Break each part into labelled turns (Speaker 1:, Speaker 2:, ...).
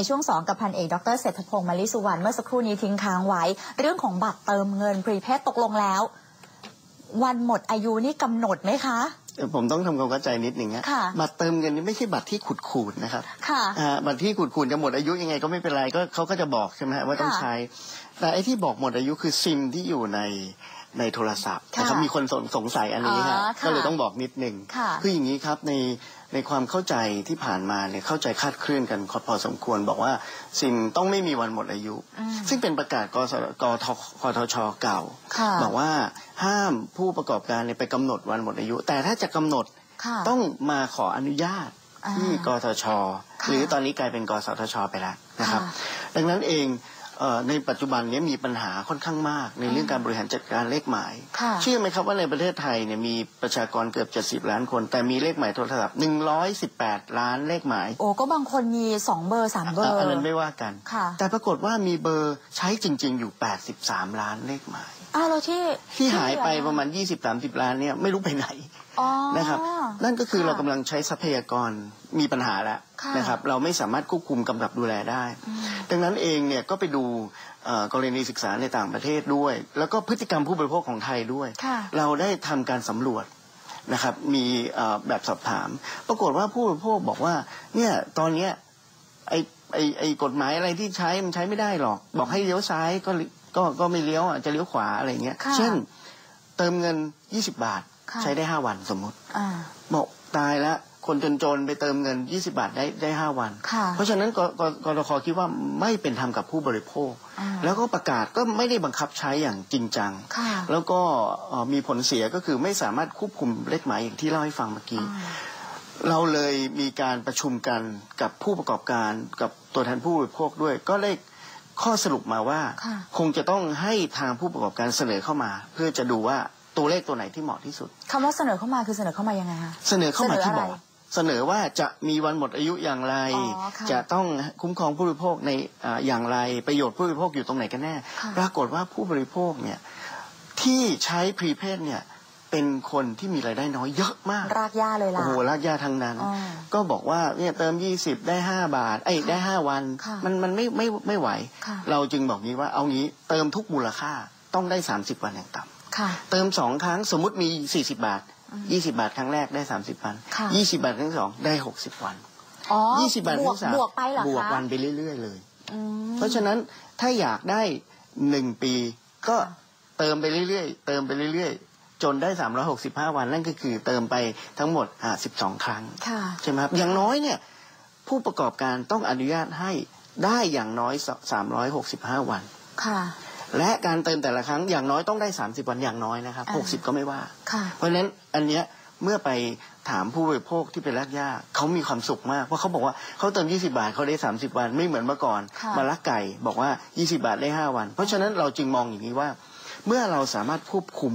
Speaker 1: ในช่วง 2 กับพันเอกดรเศรษฐพงศ์มาลิสุวรรณเมื่อสักครู่นี้ทิ้งค้างไว้ เรื่องของบัตรเติมเงินพรีเพดตกลงแล้ว วันหมดอายุนี่กำหนดไหมคะ
Speaker 2: เอ่อผมต้องทำความเข้าใจนิดหนึ่งฮะ
Speaker 1: ค่ะ
Speaker 2: บัตรเติมเงินนี่ไม่ใช่บัตรที่ขูดขูดๆนะครับ
Speaker 1: ค่ะ
Speaker 2: อ่าบัตรที่ขูดขูดจะหมดอายุยังไงก็ไม่เป็นไรก็เขาก็จะบอกใช่ไหมฮะว่าต้อง
Speaker 1: ค่ะ
Speaker 2: ใช้ แต่ไอ้ที่บอกหมดอายุคือซิมที่อยู่ใน ในโทรศัพท์
Speaker 1: ค่ะ
Speaker 2: นะครับมีคนสงสงสัยอันนี้ฮะ
Speaker 1: อ๋อค่ะ
Speaker 2: ก็เลยต้องบอกนิดหนึ่ง
Speaker 1: ค่ะ
Speaker 2: คืออย่างนี้ครับในในความเข้าใจที่ผ่านมาเนี่ยเข้าใจคลาดเคลื่อนกันพอสมควรบอกว่าซิมต้องไม่มีวันหมดอายุ
Speaker 1: อืม
Speaker 2: ซึ่งเป็นประกาศกสกทกทชเก่า
Speaker 1: ค่ะ
Speaker 2: บอกว่าห้ามผู้ประกอบการเนี่ยไปกำหนดวันหมดอายุ แต่ถ้าจะกำหนด
Speaker 1: ค่ะ
Speaker 2: ต้องมาขออนุญาต
Speaker 1: อ่า
Speaker 2: ที่กทช
Speaker 1: ค่ะ
Speaker 2: หรือตอนนี้กลายเป็นกสทชไปแล้วนะครับ
Speaker 1: ค่ะ
Speaker 2: ดังนั้นเองเอ่อ ในปัจจุบันนี้มีปัญหาค่อนข้างมาก ในเรื่องการบริหารจัดการเลขหมาย
Speaker 1: ค่ะ
Speaker 2: เชื่อไหมครับว่าในประเทศไทยเนี่ยมีประชากรเกือบ 70 ล้านคน แต่มีเลขหมายโทรศัพท์ 118 ล้านเลขหมาย
Speaker 1: โอ้ก็บางคนมีสองเบอร์สามเบอร์
Speaker 2: อันนั้นไม่ว่ากัน
Speaker 1: ค่ะ
Speaker 2: แต่ปรากฏว่ามีเบอร์ใช้จริง ๆ อยู่ 83 ล้านเลขหมาย
Speaker 1: อ้าวแล้วที่
Speaker 2: ที่หายไป
Speaker 1: เหลือ
Speaker 2: ประมาณ 20-30 ล้านเนี่ยไม่รู้ไปไหน
Speaker 1: อ๋อ
Speaker 2: นะครับ นั่นก็คือ
Speaker 1: ค่ะ
Speaker 2: เรากำลังใช้ทรัพยากรมีปัญหาแล้ว
Speaker 1: ค่ะ
Speaker 2: นะครับ เราไม่สามารถควบคุมกำกับดูแลได้
Speaker 1: อืม
Speaker 2: ดังนั้นเองเนี่ยก็ไปดูเอ่อกรณีศึกษาในต่างประเทศด้วย แล้วก็พฤติกรรมผู้บริโภคของไทยด้วย
Speaker 1: ค่ะ
Speaker 2: เราได้ทำการสำรวจนะครับ มีเอ่อแบบสอบถาม ปรากฏว่าผู้บริโภคบอกว่าเนี่ยตอนเนี้ยไอไอไอกฎหมายอะไรที่ใช้มันใช้ไม่ได้หรอก บอกให้เลี้ยวซ้ายก็ ก็ก็ไม่เลี้ยวอะจะเลี้ยวขวาอะไรเงี้ย
Speaker 1: ค่ะ
Speaker 2: เช่น เติมเงิน20บาท
Speaker 1: ค่ะ
Speaker 2: ใช้ได้5วันสมมติ
Speaker 1: อ่า
Speaker 2: บอกตายแล้วคนจนๆไปเติมเงิน 20 บาทได้ได้5วัน
Speaker 1: ค่ะ
Speaker 2: เพราะฉะนั้นกกกรคคิดว่าไม่เป็นธรรมกับผู้บริโภค
Speaker 1: อ่า
Speaker 2: แล้วก็ประกาศก็ไม่ได้บังคับใช้อย่างจริงจัง
Speaker 1: ค่ะ
Speaker 2: แล้วก็เอ่อมีผลเสียก็คือไม่สามารถควบคุมเลขหมายอย่างที่เล่าให้ฟังเมื่อกี้
Speaker 1: อ่า
Speaker 2: เราเลยมีการประชุมกันกับผู้ประกอบการกับตัวแทนผู้บริโภคด้วย ก็ได้ ข้อสรุปมาว่า
Speaker 1: ค่ะ
Speaker 2: คงจะต้องให้ทางผู้ประกอบการเสนอเข้ามา เพื่อจะดูว่าตัวเลขตัวไหนที่เหมาะที่สุด
Speaker 1: คำว่าเสนอเข้ามาคือเสนอเข้ามายังไงคะ
Speaker 2: เสนอเข้ามาที่
Speaker 1: เสนออะไร
Speaker 2: บอร์ดเสนอว่าจะมีวันหมดอายุอย่างไร
Speaker 1: อ๋อค่ะ
Speaker 2: จะต้องคุ้มครองผู้บริโภคในอ่าอย่างไร ประโยชน์ผู้บริโภคอยู่ตรงไหนกันแน่
Speaker 1: ค่ะ
Speaker 2: ปรากฏว่าผู้บริโภคเนี่ยที่ใช้พรีเพดเนี่ย เป็นคนที่มีรายได้น้อยเยอะมาก
Speaker 1: รากหญ้าเลย
Speaker 2: โอ้
Speaker 1: ล่ะ
Speaker 2: โหรากหญ้าทั้งนั้น
Speaker 1: อ๋อ
Speaker 2: ก็บอกว่าเนี่ยเติม 20 ได้ 5 บาท ไอ้ยได้ 5 วัน
Speaker 1: ค่ะ
Speaker 2: มันมันไม่ไม่ไม่ไหว
Speaker 1: ค่ะ
Speaker 2: เราจึงบอกงี้ว่าเอางี้เติมทุกมูลค่าต้องได้ 30 วันอย่างต่ำ
Speaker 1: ค่ะ
Speaker 2: เติมสองครั้งสมมุติมี 40 บาท 20 บาทครั้งแรกได้ 30 วัน
Speaker 1: ค่ะ
Speaker 2: 20 บาทครั้งที่สองได้ 60 วัน
Speaker 1: อ๋อ
Speaker 2: 20บาทค
Speaker 1: บ
Speaker 2: รั้
Speaker 1: ว
Speaker 2: ง
Speaker 1: ก
Speaker 2: ที่สาม
Speaker 1: บวกไปเหรอคะ
Speaker 2: บวกวันไปเรื่อย ๆ เลย
Speaker 1: อืม
Speaker 2: เพราะฉะนั้นถ้าอยากได้1ปีก็
Speaker 1: ค่ะ
Speaker 2: เติมไปเรื่อยๆ เติมไปเรื่อยๆ จนได้ 365 วันนั่นก็คือเติมไปทั้งหมดอ่า12 ครั้ง
Speaker 1: ค่ะ
Speaker 2: ใช่ไหมครับอย่างน้อยเนี่ยผู้ประกอบการต้องอนุญาตให้ได้อย่างน้อย 365 วัน
Speaker 1: ค่ะ
Speaker 2: และการเติมแต่ละครั้งอย่างน้อยต้องได้ 30 วันอย่างน้อยนะครับ
Speaker 1: อ่า
Speaker 2: 60 ก็ไม่ว่า
Speaker 1: ค่ะ
Speaker 2: เพราะฉะนั้นอันเนี้ยเมื่อไปถามผู้บริโภคที่เป็นรากหญ้าเขามีความสุขมากเพราะเขาบอกว่าเขาเติม 20 บาทเขาได้ 30 วันไม่เหมือนเมื่อก่อน
Speaker 1: ค่ะ
Speaker 2: มาลักไก่บอกว่า 20 บาทได้ 5 วัน เพราะฉะนั้นเราจึงมองอย่างนี้ว่า เมื่อเราสามารถควบคุม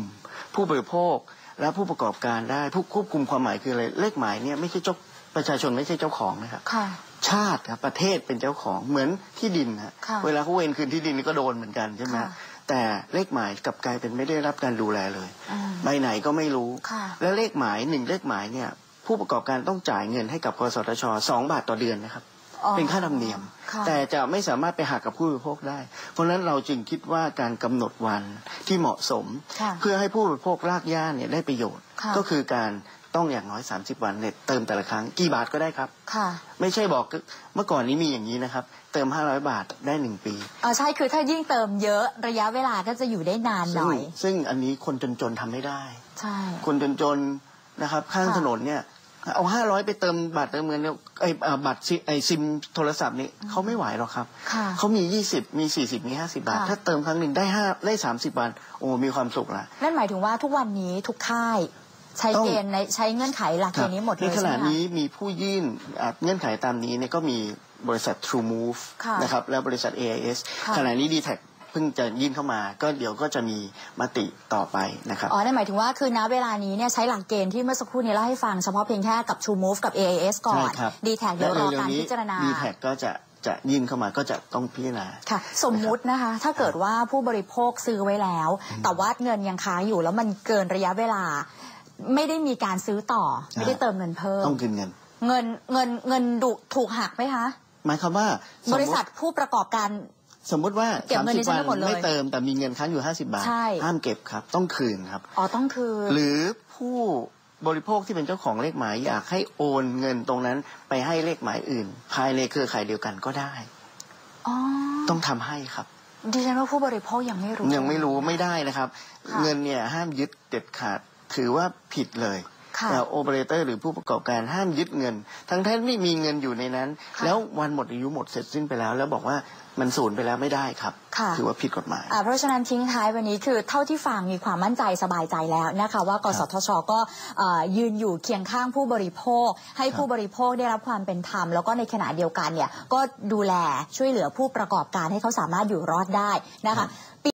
Speaker 2: ผู้บริโภคและผู้ประกอบการได้ผู้ควบคุมความหมายคืออะไรเลขหมายเนี่ยไม่ใช่เจ้าประชาชนไม่ใช่เจ้าของนะครับ
Speaker 1: ค่ะ
Speaker 2: ชาติครับประเทศเป็นเจ้าของเหมือนที่ดินฮะ
Speaker 1: ค่ะ
Speaker 2: เวลาเขาเวรคืนที่ดินนี่ก็โดนเหมือนกันใช่ไหม
Speaker 1: ค่ะ
Speaker 2: แต่เลขหมายกลับกลายเป็นไม่ได้รับการดูแลเลย
Speaker 1: อืม
Speaker 2: ใบไหนก็ไม่รู้
Speaker 1: ค่ะ
Speaker 2: และเลขหมายหนึ่งเลขหมายเนี่ยผู้ประกอบการต้องจ่ายเงินให้กับกสทชสองบาทต่อเดือนนะครับ
Speaker 1: อ๋อ
Speaker 2: เป็นค่าธรรมเนียม
Speaker 1: ค่ะ
Speaker 2: แต่จะไม่สามารถไปหักกับผู้บริโภคได้ เพราะฉะนั้นเราจึงคิดว่าการกำหนดวันที่เหมาะสม
Speaker 1: ค่ะ
Speaker 2: เพื่อให้ผู้บริโภครากหญ้าเนี่ยได้ประโยชน์
Speaker 1: ค่ะ
Speaker 2: ก็คือการต้องอย่างน้อย 30 วันเนี่ยเติมแต่ละครั้งกี่บาทก็ได้ครับ
Speaker 1: ค่ะ
Speaker 2: ไม่ใช่บอกเมื่อก่อนนี้มีอย่างนี้นะครับ เติม 500 บาทได้ 1 ปี
Speaker 1: เออใช่คือถ้ายิ่งเติมเยอะระยะเวลาก็จะอยู่ได้นานห
Speaker 2: ซึ่ง
Speaker 1: น่อย
Speaker 2: ซึ่งอันนี้คนจนๆทำไม่ได้
Speaker 1: ใช่
Speaker 2: คนจนๆนะครับ ข้าง
Speaker 1: ค่ะ
Speaker 2: ถนนเนี่ย เอา500ไปเติมบัตรเติมเงินเนี่ยไอ้อ่าบัตรซิไอ้ซิมโทรศัพท์นี่เขาไม่ไหวหรอกครับ
Speaker 1: ค่ะ
Speaker 2: เขามี20มี40มี50บาท
Speaker 1: ค่ะ
Speaker 2: ถ้าเติมครั้งหนึ่งได้5ได้30วันโอ้มีความสุขละ
Speaker 1: นั่นหมายถึงว่าทุกวันนี้ทุกค่าย ใช้
Speaker 2: ต้อง
Speaker 1: เกณฑ์ในใช้เงื่อนไขหลักเกณฑ์นี้หมดเล
Speaker 2: ใน
Speaker 1: ย
Speaker 2: ข
Speaker 1: ใช่ไห
Speaker 2: ณะ
Speaker 1: มคะ
Speaker 2: นี้มีผู้ยื่นอะเงื่อนไขตามนี้เนี่ยก็มีบริษัท True Move
Speaker 1: ค่ะ
Speaker 2: นะครับแล้วบริษัท AIS
Speaker 1: ค่ะ
Speaker 2: ขณะนี้ d t แทเพิ่งจะยื่นเข้ามา ก็เดี๋ยวก็จะมีมติต่อไปนะครับ
Speaker 1: อ๋อนั่นหมายถึงว่าคือณเวลานี้เนี่ยใช้หลักเกณฑ์ที่เมื่อสักครู่นี้เล่าให้ฟังเฉพาะเพียงแค่กับ True Move กับ AIS ก่อน
Speaker 2: ใช่ครับ
Speaker 1: d t แทเดี๋ยวรอการพิจารณา
Speaker 2: ดีแท็ก็จะจะยื่นเข้ามาก็จะต้องพิจารณา
Speaker 1: ค่ะ สมมุตินะคะ ถ้าเกิดว่าผู้บริโภคซื้อไว้แล้ว แต่ว่าเงินยังค้างอยู่แล้วมันเกินระยะเวลา ไม่ได้มีการซื้อต่อ ไม่ได้เติมเงินเพิ่ม
Speaker 2: ต้องคืนเงิน
Speaker 1: เงินเงินเงินดุถูกหักไหมคะ
Speaker 2: หมายความว่าสม
Speaker 1: บ
Speaker 2: มุติ
Speaker 1: ริษัทผู้ประกอบการ
Speaker 2: สมมุติว่า
Speaker 1: เก็บเงิน
Speaker 2: 30
Speaker 1: ดิฉัน
Speaker 2: วั
Speaker 1: ทั้งหมดเลย
Speaker 2: ไม่เติมแต่มีเงินค้างอยู่50บาท
Speaker 1: ใช่
Speaker 2: ห้ามเก็บครับ ต้องคืนครับ
Speaker 1: อ๋อต้องคือ
Speaker 2: หรือผู้บริโภคที่เป็นเจ้าของเลขหมายอยากให้โอนเงินตรงนั้นไปให้เลขหมายอื่น ภายในเครือข่ายเดียวกันก็ได้
Speaker 1: อ๋อ
Speaker 2: ต้องทำให้ครับ
Speaker 1: ดิฉันว่าผู้บริโภคยังไม่รู้
Speaker 2: ยังไม่รู้ไม่ได้นะครับ
Speaker 1: ค่ะ
Speaker 2: เงินเนี่ยห้ามยึดเด็ดขาดถือว่าผิดเลย
Speaker 1: ค่ะ
Speaker 2: แต่ โอเปอเรเตอร์หรือผู้ประกอบการห้ามยึดเงิน ทั้งท่านไม่มีเงินอยู่ในนั้น
Speaker 1: ค่ะ
Speaker 2: แล้ววันหมดอายุหมดเสร็จสิ้นไปแล้ว แล้วบอกว่ามันสูญไปแล้วไม่ได้ครับ
Speaker 1: ค่ะ
Speaker 2: ถือว่าผิดกฎหมาย
Speaker 1: อ่าเพราะฉะนั้นทิ้งท้ายวันนี้คือเท่าที่ฟังมีความมั่นใจสบายใจแล้วนะคะว่ากสทช ก็เอ่อยืนอยู่เคียงข้างผู้บริโภค ให้
Speaker 2: ครับ
Speaker 1: ผู้บริโภคได้รับความเป็นธรรม แล้วก็ในขณะเดียวกันเนี่ยก็ดูแลช่วยเหลือผู้ประกอบการให้เขาสามารถอยู่รอดได้นะคะ